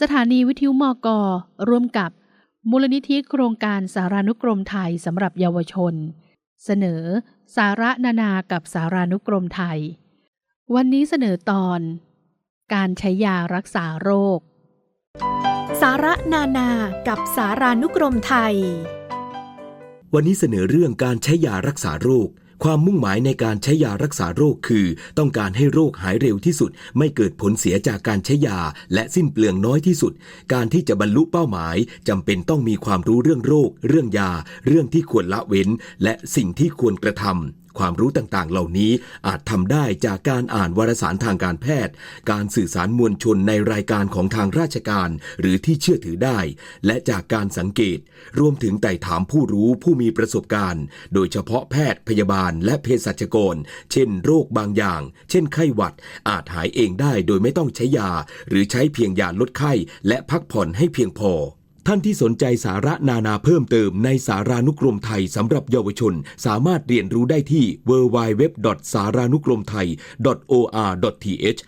สถานีวิทยุมกร่วมกับมูลนิธิโครงการสารานุกรมไทยสำหรับเยาวชน เสนอ สาระนานากับสารานุกรมไทย วันนี้เสนอตอน การใช้ยารักษาโรค สาระนานากับสารานุกรมไทย วันนี้เสนอเรื่องการใช้ยารักษาโรค ความมุ่งหมายในการใช้ยารักษาโรคคือ ต้องการให้โรคหายเร็วที่สุด ไม่เกิดผลเสียจากการใช้ยา และสิ้นเปลืองน้อยที่สุด การที่จะบรรลุเป้าหมายจำเป็นต้องมีความรู้เรื่องโรค เรื่องยา เรื่องที่ควรละเว้น และสิ่งที่ควรกระทำ ความรู้ต่างๆ เหล่านี้อาจทำได้จากการอ่านวารสารทางการแพทย์ การสื่อสารมวลชนในรายการของทางราชการ หรือที่เชื่อถือได้ และจากการสังเกต รวมถึงไต่ถามผู้รู้ผู้มีประสบการณ์ โดยเฉพาะแพทย์พยาบาลและเภสัชกร เช่นโรคบางอย่าง เช่นไข้หวัดอาจหายเองได้โดยไม่ต้องใช้ยา หรือใช้เพียงยาลดไข้และพักผ่อนให้เพียงพอ ท่านที่สนใจสาระนานาเพิ่มเติมในสารานุกรมไทยสำหรับเยาวชน สามารถเรียนรู้ได้ที่ www. สารานุกรมไทย or.th